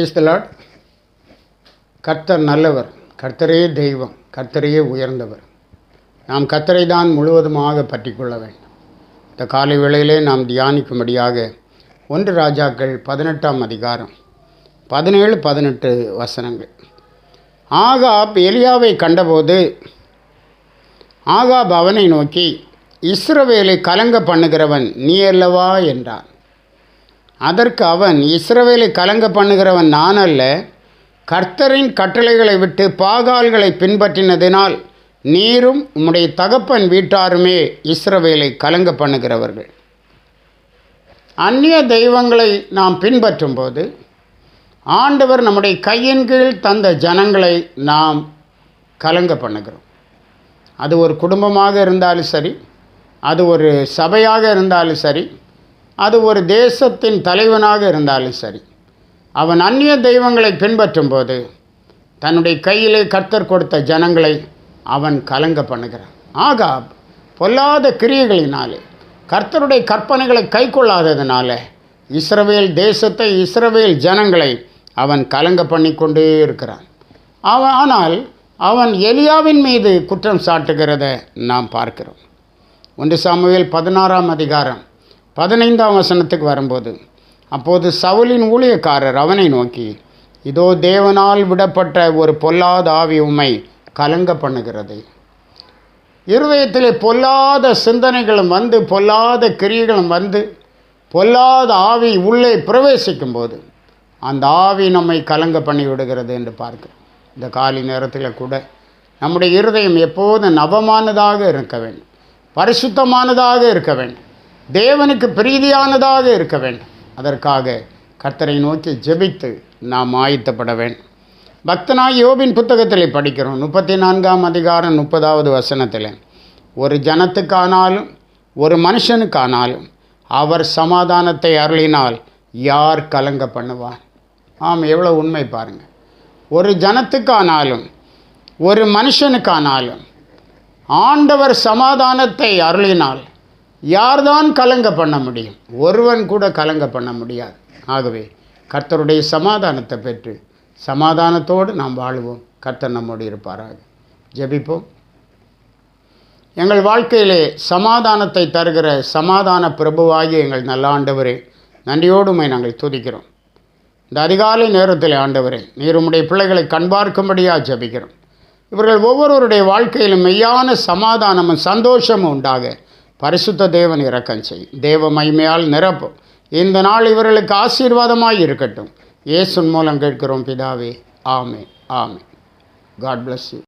கிறிஸ்தலாட் கர்த்தர் நல்லவர் கர்த்தரே தெய்வம் கர்த்தரையே உயர்ந்தவர். நாம் கர்த்தரை தான் முழுவதுமாக பற்றி கொள்ள வேண்டும். இந்த காலை வேளையிலே நாம் தியானிக்கும்படியாக ஒன்று ராஜாக்கள் பதினெட்டாம் அதிகாரம் பதினேழு பதினெட்டு வசனங்கள். ஆகாப் எலியாவை கண்டபோது ஆகாப் அவனை நோக்கி இஸ்ரவேலை கலங்க பண்ணுகிறவன் நீ அல்லவா? என்றான். அதற்கு அவன் இஸ்ரவேலை கலங்க பண்ணுகிறவன் நான் அல்ல. கர்த்தரின் கட்டளைகளை விட்டு பாகால்களை பின்பற்றினதினால் நீரும் உம்முடைய தகப்பன் வீட்டாருமே இஸ்ரவேலை கலங்க பண்ணுகிறவர்கள். அந்நிய தெய்வங்களை நாம் பின்பற்றும் போது ஆண்டவர் நம்முடைய கையின் கீழ் தந்த ஜனங்களை நாம் கலங்க பண்ணுகிறோம். அது ஒரு குடும்பமாக இருந்தாலும் சரி அது ஒரு சபையாக இருந்தாலும் சரி அது ஒரு தேசத்தின் தலைவனாக இருந்தாலும் சரி. அவன் அந்நிய தெய்வங்களை பின்பற்றும் போது தன்னுடைய கையிலே கர்த்தர் கொடுத்த ஜனங்களை அவன் கலங்க பண்ணுகிறான். ஆகா பொல்லாத கிரியைகளினாலே கர்த்தருடைய கற்பனைகளை கை கொள்ளாததுனால இஸ்ரவேல் தேசத்தை இஸ்ரவேல் ஜனங்களை அவன் கலங்க பண்ணி கொண்டே இருக்கிறான். அவன் ஆனால் அவன் எலியாவின் மீது குற்றம் சாட்டுகிறத நாம் பார்க்கிறோம். ஒன்று சாமுவேல் பதினாறாம் அதிகாரம் பதினைந்தாம் வசனத்துக்கு வரும்போது அப்போது சவுலின் ஊழியக்காரர் அவனை நோக்கி இதோ தேவனால் விடப்பட்ட ஒரு பொல்லாத ஆவி உண்மை கலங்க பண்ணுகிறது. இருதயத்திலே பொல்லாத சிந்தனைகளும் வந்து பொல்லாத கிரியைகளும் வந்து பொல்லாத ஆவி உள்ளே பிரவேசிக்கும் போது அந்த ஆவி நம்மை கலங்க பண்ணி விடுகிறது என்று பார்க்கிறோம். இந்த காலை நேரத்தில் கூட நம்முடைய இருதயம் எப்போதும் நவமானதாக இருக்க வேண்டும் பரிசுத்தமானதாக இருக்க வேண்டும். தேவனுக்கு பிரீதியானதாக இருக்க வேண்டும். அதற்காக கர்த்தரை நோக்கி ஜெபித்து நாம் ஆயத்தப்பட வேண்டும். பக்தனாய் யோபின் புத்தகத்தில் படிக்கிறோம். முப்பத்தி நான்காம் அதிகாரம் முப்பதாவது வசனத்தில். ஒரு ஜனத்துக்கானாலும் ஒரு மனுஷனுக்கானாலும் அவர் சமாதானத்தை அருளினால் யார் கலங்க பண்ணுவார்? ஆம் எவ்வளோ உண்மை பாருங்கள் ஒரு ஜனத்துக்கானாலும் ஒரு மனுஷனுக்கானாலும் ஆண்டவர் சமாதானத்தை அருளினால் யார்தான் கலங்க பண்ண முடியும்? ஒருவன் கூட கலங்க பண்ண முடியாது. ஆகவே கர்த்தருடைய சமாதானத்தை பெற்று சமாதானத்தோடு நாம் வாழுவோம். கர்த்தர் நம்மோடு இருப்பாராக. ஜெபிப்போம். எங்கள் வாழ்க்கையிலே சமாதானத்தை தருகிற சமாதான பிரபுவாகிய எங்கள் நல்ல ஆண்டவரே நன்றியோடுமை நாங்கள் துதிக்கிறோம். இந்த அதிகாலை நேரத்தில் ஆண்டவரே நீர் உம்முடைய பிள்ளைகளை கண்பார்க்கும்படியாக ஜெபிக்கிறோம். இவர்கள் ஒவ்வொருவருடைய வாழ்க்கையிலும் மெய்யான சமாதானமும் சந்தோஷமும் உண்டாக பரிசுத்த தேவன் இறக்கம் செய். தேவ மகிமையால் நிரப்பும் இந்த நாள் இவர்களுக்கு ஆசீர்வாதமாக இருக்கட்டும். இயேசுன் மூலம் கேட்கிறோம் பிதாவே. ஆமே ஆமே காட் பிளஸ் யூ